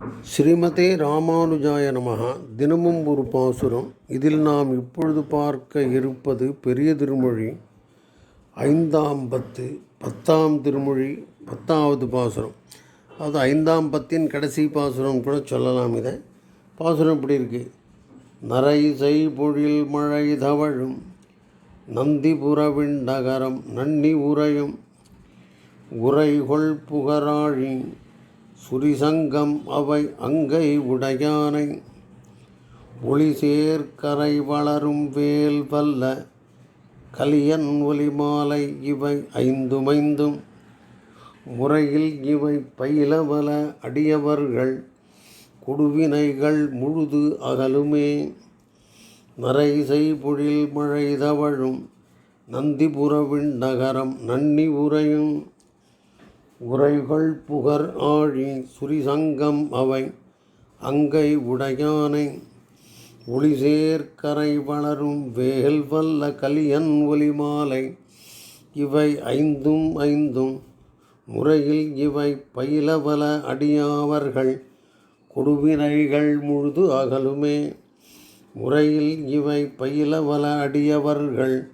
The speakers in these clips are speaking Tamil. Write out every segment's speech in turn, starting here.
ஸ்ரீமதே ராமானுஜாய நமகா தினமும் ஒரு பாசுரம். இதில் நாம் இப்பொழுது பார்க்க இருப்பது பெரிய திருமொழி. ஐந்தாம் பத்து பத்தாம் திருமொழி பத்தாவது பாசுரம். அது ஐந்தாம் பத்தின் கடைசி பாசுரம் கூட சொல்லலாம் இதை. பாசுரம் இப்படி இருக்கு? நரை பொழில் மழை தவழும் நந்திபுரவின் நகரம் நன்னி உரையும் உரைகொள் புகராழி சுரிசங்கம் அவை அங்கை உடையானை. ஒளிசேர்கரை வளரும் வேல் வல்ல கலியன் ஒலி மாலை இவை ஐந்துமைந்தும். முறையில் இவை பயிலவல அடியவர்கள் கொடுவினைகள் முழுது அகலுமே. நரைசை பொழில் மழை தவழும் நந்திபுரவின் நகரம் நன்னி உரையும் உரைகள் புகர் ஆழி சுரிசங்கம் அவை அங்கை உடையானை ஒளிசேர்க்கரை வளரும் வேல் வல்ல கலியன் ஒலி மாலை இவை ஐந்தும் ஐந்தும் முறையில் இவை பயிலவல அடியாவர்கள் கொடுவினைகள் முழுது அகலுமே. முறையில் இவை பயிலவல அடியவர்கள்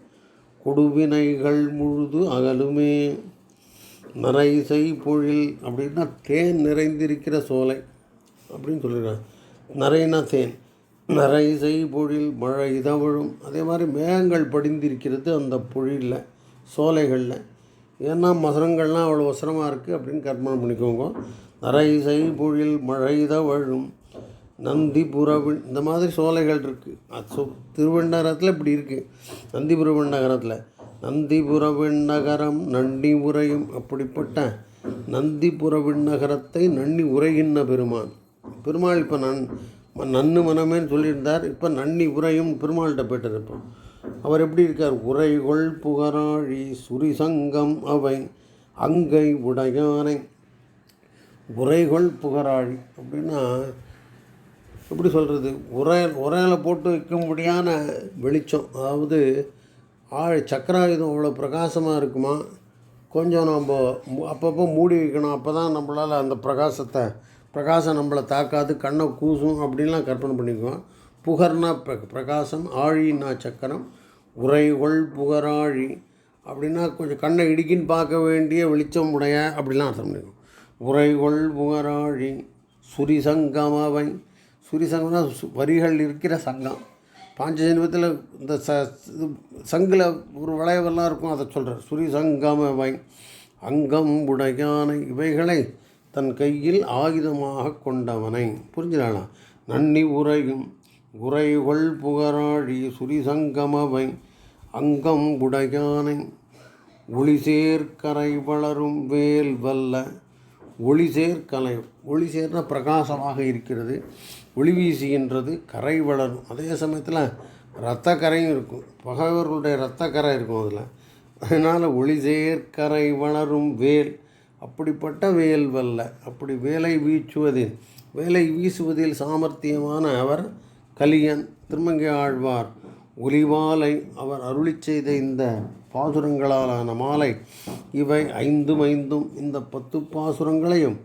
கொடுவினைகள் முழுது அகலுமே. நரைசை பொழில் அப்படின்னா தேன் நிறைந்திருக்கிற சோலை அப்படின்னு சொல்லிடுறாங்க நரைனா தேன். நரைசை பொழில் மழை இதவழும் அதே மாதிரி மேகங்கள் படிந்திருக்கிறது அந்த பொழிலில் சோலைகளில். ஏன்னா மசரங்கள்லாம் அவ்வளோ வசரமாக இருக்குது அப்படின்னு கற்பனை பண்ணிக்கோங்க. நரைசை பொழில் மழை இதவழும் நந்திபுரவின் இந்த மாதிரி சோலைகள் இருக்குது அது சொ திருவண்ணகரத்தில் இப்படி இருக்குது நந்திபுரவின் நகரத்தில். நந்திபுரவின் நகரம் நன்னி உரையும் அப்படிப்பட்ட நந்திபுரவின் நகரத்தை நன்னி உரைகின்ற பெருமான். பெருமாள் இப்போ நன் நன்னு மனமேன்னு சொல்லியிருந்தார். இப்போ நன்னி உரையும் பெருமாள்கிட்ட போய்ட்டு இப்போ அவர் எப்படி இருக்கார்? உரைகொள் புகராழி சுரிசங்கம் அவை அங்கை உடையானை. உரைகொள் புகராழி அப்படின்னா எப்படி சொல்கிறது உரை உரையில் போட்டு வைக்கும்படியான வெளிச்சம். அதாவது ஆழ் சக்கராயுதம் அவ்வளோ பிரகாசமாக இருக்குமா? கொஞ்சம் நம்ம அப்பப்போ மூடி வைக்கணும். அப்போ தான் நம்மளால் அந்த பிரகாசத்தை பிரகாசம் நம்மளை தாக்காது. கண்ணை கூசும் அப்படின்லாம் கற்பனை பண்ணிக்குவோம் புகர்னா பிர பிரகாசம் ஆழின்னா சக்கரம் உரைகொள் புகராழி அப்படின்னா கொஞ்சம் கண்ணை இடுக்கின்னு பார்க்க வேண்டிய வெளிச்சம் உடைய அப்படிலாம் அர்த்தம் பண்ணிக்கும் உரைகொள் புகராழி சுரிசங்கமவை சுரிசங்கம்னா சு- வரிகள் இருக்கிற சங்கம். பாஞ்சஜன்மத்தில் இந்த ச இது சங்கில் ஒரு வளைவெல்லாம் இருக்கும் அதை சொல்கிறார் சுரிசங்கமவை அங்கம் உடையான இவைகளை தன் கையில் ஆயுதமாக கொண்டவனை. புரிஞ்சுக்கலாம் நன்னி உரையும் உரைகொள் புகராழி சுரிசங்கமவை அங்கம் உடையானை. ஒளிசேர்கரை வளரும் வேல் வல்ல ஒளிசேர்கலை கலை பிரகாசமாக இருக்கிறது. ஒளி வீசுகின்றது கரை வளரும். அதே சமயத்தில் இரத்த கரையும் இருக்கும். பகைவர்களுடைய இரத்த கரை இருக்கும் அதில். அதனால் ஒளி செயற்கரை வளரும் வேல். அப்படிப்பட்ட வேல் வல்ல. அப்படி வேலை வீச்சுவதில் வேலை வீசுவதில் சாமர்த்தியமான அவர் கலியன் திருமங்கை ஆழ்வார். ஒலிவாலை அவர் அருளி செய்த இந்த பாசுரங்களாலான மாலை இவை ஐந்தும் ஐந்தும் இந்த பத்து பாசுரங்களையும்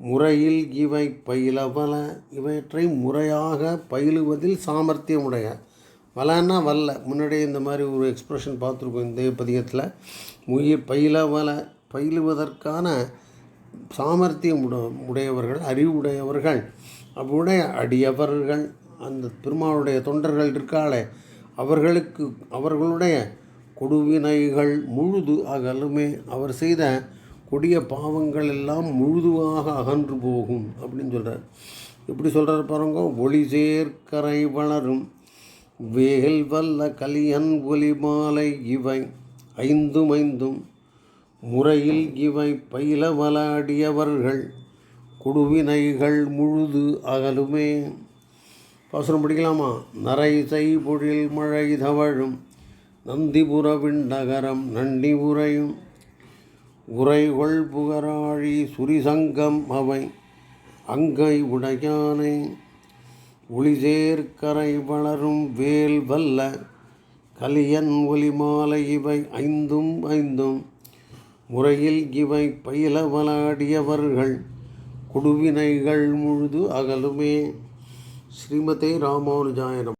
முறையில் இவை பயிலவல இவற்றை முறையாக பயிலுவதில் சாமர்த்தியமுடைய. வலன்னா வல்ல. முன்னாடியே இந்த மாதிரி ஒரு எக்ஸ்ப்ரெஷன் பார்த்துருக்கோம் இந்த பதிகத்தில். உயிர் பயிலவல பயிலுவதற்கான சாமர்த்தியம் உட உடையவர்கள் அறிவுடையவர்கள் அவருடைய அடியவர்கள் அந்த பெருமாளுடைய தொண்டர்கள் இருக்காளே அவர்களுக்கு அவர்களுடைய கொடுவினைகள் முழுது அகலுமே. அவர் செய்த கொடிய பாவங்கள் எல்லாம் முழுதுவாக அகன்று போகும் அப்படின்னு சொல்கிறார் எப்படி சொல்கிறார் பாருங்க ஒளி சேர்க்கரை வளரும் வேல் வல்ல கலியன் ஒலி மாலை இவை ஐந்தும் ஐந்தும் முறையில் இவை பயில வலாடியவர்கள் கொடுவினைகள் முழுது அகலுமே. பாசுரம் படிக்கலாமா? நரைசை பொழில் மழை தவழும் நந்திபுரவின் நகரம் நண்டி உரையும் உரைகொள் புகராழி சுரிசங்கம் அவை அங்கை உடையானை ஒளிசேர்க்கரை வளரும் வேல் வல்ல கலியன் ஒலி மாலை இவை ஐந்தும் ஐந்தும். முறையில் இவை பயில வலாடியவர்கள் குடுவினைகள் முழுது அகலுமே. ஸ்ரீமதே ராமானுஜாயனம்.